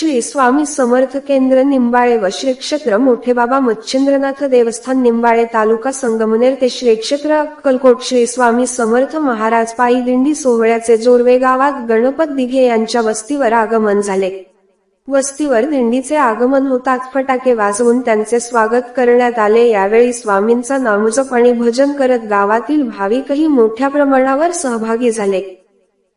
श्री स्वामी समर्थ केंद्र निंबाळे व श्री क्षेत्र मोठे बाबा मच्छिंद्रनाथ देवस्थान निंबाळे तालुका संगमनेर ते श्री क्षेत्र अक्कलकोट श्री स्वामी समर्थ महाराज पायी दिंडी सोहळ्याचे जोरवे गावात गणपत दिघे यांच्या वस्तीवर आगमन झाले. वस्तीवर दिंडीचे आगमन होताच फटाके वाजवून त्यांचे स्वागत करण्यात आले. यावेळी स्वामींचा नामजप आणि भजन करत गावातील भाविकही मोठ्या प्रमाणावर सहभागी झाले.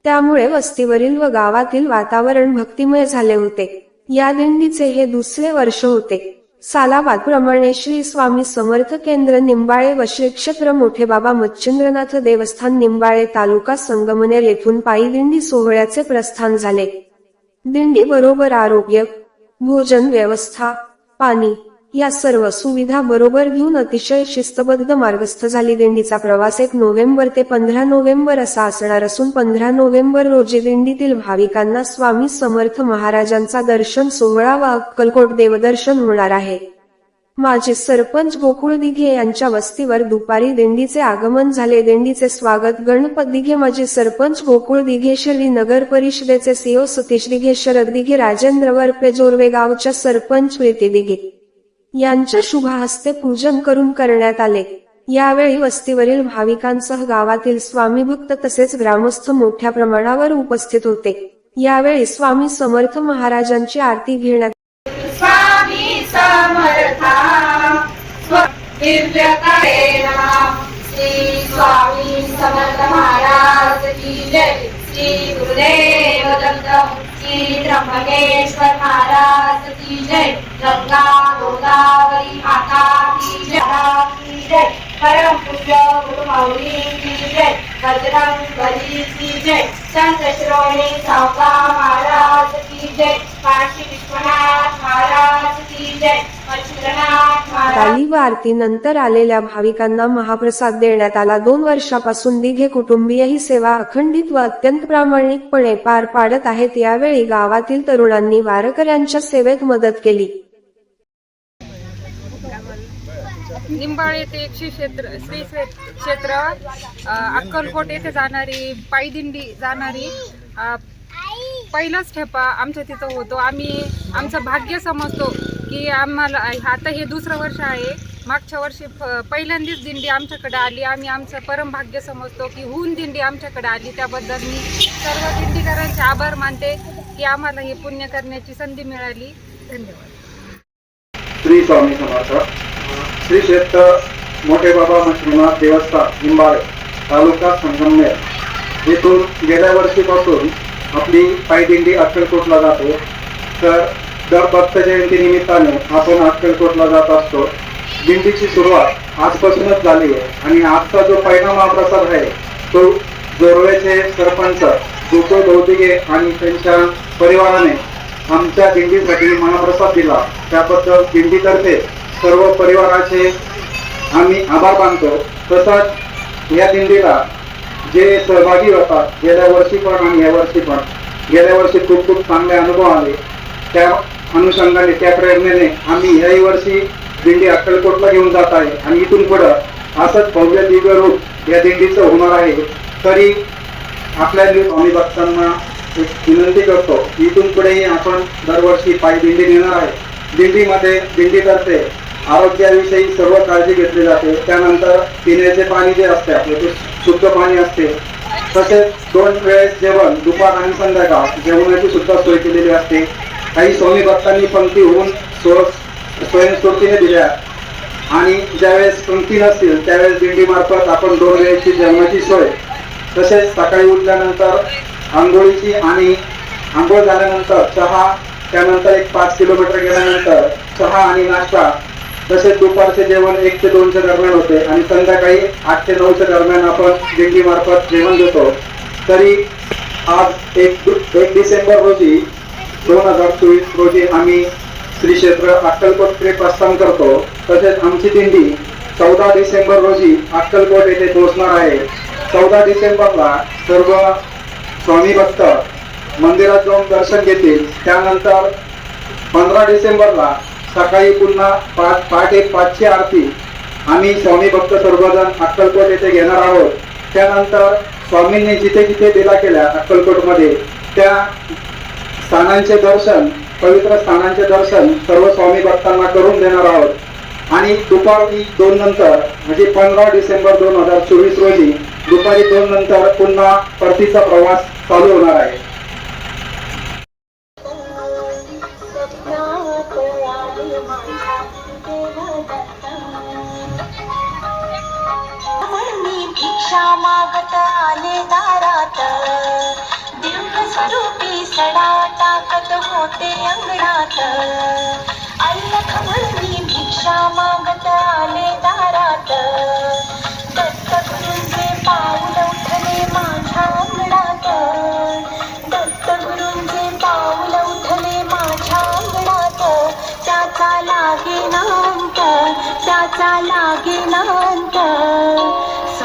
त्यामुळे वस्तीवरील व गावातील वातावरण भक्तिमय झाले होते. या दिंडीचे हे दुसरे वर्ष होते. सालाबाद प्रमाणे श्री स्वामी समर्थ केंद्र निंबाळे व श्री क्षेत्र मोठे बाबा मच्छिंद्रनाथ देवस्थान निंबाळे तालुका संगमनेर येथून पायी दिंडी सोहळ्याचे प्रस्थान झाले. दिंडी बरोबर आरोग्य भोजन व्यवस्था पाणी या सर्व सुविधा बरोबर घेऊन अतिशय शिस्तबद्ध मार्गस्थ झाली दिंडीचा प्रवास एक नोव्हेंबर ते पंधरा नोव्हेंबर असा असणार असून पंधरा नोव्हेंबर रोजी दिंडीतील भाविकांना स्वामी समर्थ महाराजांचा दर्शन सोहळा व अक्कलकोट देवदर्शन होणार आहे. माझे सरपंच गोकुळ दिघे यांच्या वस्तीवर दुपारी दिंडीचे आगमन झाले. दिंडीचे स्वागत गणपत दिघे माजी सरपंच गोकुळ दिघे श्री नगर परिषदेचे सीओ सतीश दिघे शरद दिघे राजेंद्र वरपे जोरवे गावच्या सरपंच प्रीती दिघे. यांच्या शुभ हस्ते पूजन करून करण्यात आले. यावेळी वस्तीवरील भाविकांसह गावातील स्वामी भक्त तसेच ग्रामस्थ मोठ्या प्रमाणावर उपस्थित होते. यावेळी स्वामी समर्थ महाराजांची आरती घेण्यात स्वामी समर्था स्वामी समर्थ महाराज की जय. श्री गुरुदेव श्री त्र्यंबकेश्वर महाराज की जय। गंगा गोदावरी माता की जय। की जय। परम पूज्य गुरु माऊली की जय। बजरंग बली की जय। संत श्रोणी सावका मच्छिंद्रनाथ महाराज आरतीनंतर आलेल्या भाविकांना महाप्रसाद देण्यात आला. दोन वर्षापासून दिघे कुटुंबीय ही सेवा अखंडित व अत्यंत प्रामाणिकपणे पार पाडत आहेत. यावेळी गावातील तरुणांनी वारकऱ्यांच्या सेवेत मदत केली. निंबाळ येथे श्री क्षेत्र श्री क्षेत्र अक्कलकोट येथे जाणारी पायदिंडी जाणारी पहिलाच ठेपा आमच्या तिथं होतो. आम्ही आमचं भाग्य समजतो. की आम्हाला आता हे दुसरं वर्ष आहे. मागच्या वर्षी फ- पहिल्यांदाच दिंडी आमच्याकडे आली. आम्ही आमचं परमभाग्य समजतो की होऊन दिंडी आमच्याकडे आली. त्याबद्दल मी सर्व दिंडीकरांचे आभार मानते की आम्हाला हे पुण्य करण्याची संधी मिळाली. धन्यवाद. श्री स्वामी समर्थ. श्री क्षेत्र मोठे बाबा मश्रीनाथ देवस्थान निंबाळे तालुका संगमनेर. येथून गेल्या वर्षीपासून आपली पायदिंडी अक्कलकोटला जातो. तर दर भक्त जयंती निमित्ताने आपण अक्कलकोटला जात असतो. दिंडीची सुरुवात आजपासूनच झाली आहे आणि आजचा जो पहिला महाप्रसाद आहे तो जोरवेचे सरपंच गोकुळ गौदिगे आणि त्यांच्या परिवाराने आमच्या दिंडीसाठी महाप्रसाद दिला. त्याबद्दल दिंडीतर्फे सर्व परिवाराचे आम्ही आभार मानतो. तसंच या दिंडीला जे सहभागी होतात गेल्या वर्षी पण आणि या वर्षी पण. गेल्या वर्षी खूप खूप चांगले अनुभव आले. त्या अनुषंगाने त्या प्रेरणेने आम्ही याही वर्षी दिंडी अक्कलकोटला घेऊन जात आहे. आणि इथून पुढं असंच भव्य दिव्य रूप या दिंडीचं होणार आहे. तरी आपल्या स्वामी भक्तांना एक विनंती करतो इथून पुढेही आपण दरवर्षी पायी दिंडी नेणार आहे. दिंडीमध्ये दिंडीतर्फे आरोग्याविषयी सर्व काळजी घेतली जाते. त्यानंतर पिण्याचे पाणी जे असते आपले ते शुद्ध पाणी असते. तसेच दोन वेळेस जेवण दुपार आणि संध्याकाळ जेवणाची सुद्धा सोय केलेली असते. काही स्वामी भक्तांनी पंक्ती होऊन स्वयंस्फूर्तीने दिल्या. आणि ज्यावेळेस पंक्ती नसतील त्यावेळेस दिंडी मार्फत आपण दोन वेळेची जेवणाची सोय. तसेच सकाळी उठल्यानंतर आंघोळीची आणि आंघोळ झाल्यानंतर चहा त्यानंतर एक पाच किलोमीटर गेल्यानंतर चहा आणि नाश्ता. तसेच दुपारचे जेवण एक ते दोनच्या दरम्यान होते आणि संध्याकाळी आठ ते नऊच्या दरम्यान आपण दिंडी मार्फत जेवण देतो तरी आज एक एक डिसेंबर रोजी दोन हजार चोवीस रोजी आम्ही श्री क्षेत्र अक्कलकोटकडे प्रस्थान करतो. तसेच आमची दिंडी चौदा डिसेंबर रोजी अक्कलकोट येथे पोहोचणार आहे. चौदा डिसेंबरला सर्व स्वामी भक्त मंदिरात जाऊन दर्शन घेतील. त्यानंतर पंधरा डिसेंबरला सकाळी पुन्हा पाच पहाटे पाचची आरती आम्ही स्वामी भक्त सर्वजण अक्कलकोट येथे घेणार आहोत. त्यानंतर स्वामींनी जिथे जिथे दिला केल्या अक्कलकोटमध्ये त्या स्थानांचे दर्शन पवित्र स्थानांचे दर्शन सर्व स्वामी भक्तांना करून देणार आहोत. आणि दुपारी दोन नंतर म्हणजे पंधरा डिसेंबर दोन हजार चोवीस रोजी दुपारी दोन नंतर पुन्हा परतीचा प्रवास चालू होणार आहे. भिक्षा मागत आले दारात. स्वरूपी सडा टाकत होते अंगणात. अल्लख मी भिक्षा मागत आले दारात. दत्त गुरूंचे पाऊल उठले माझ्या अंगणात. दत्तगुरूंचे पाऊल उठले माझ्या अंगणात. त्याचा लागे नांत त्याचा लागे नांत.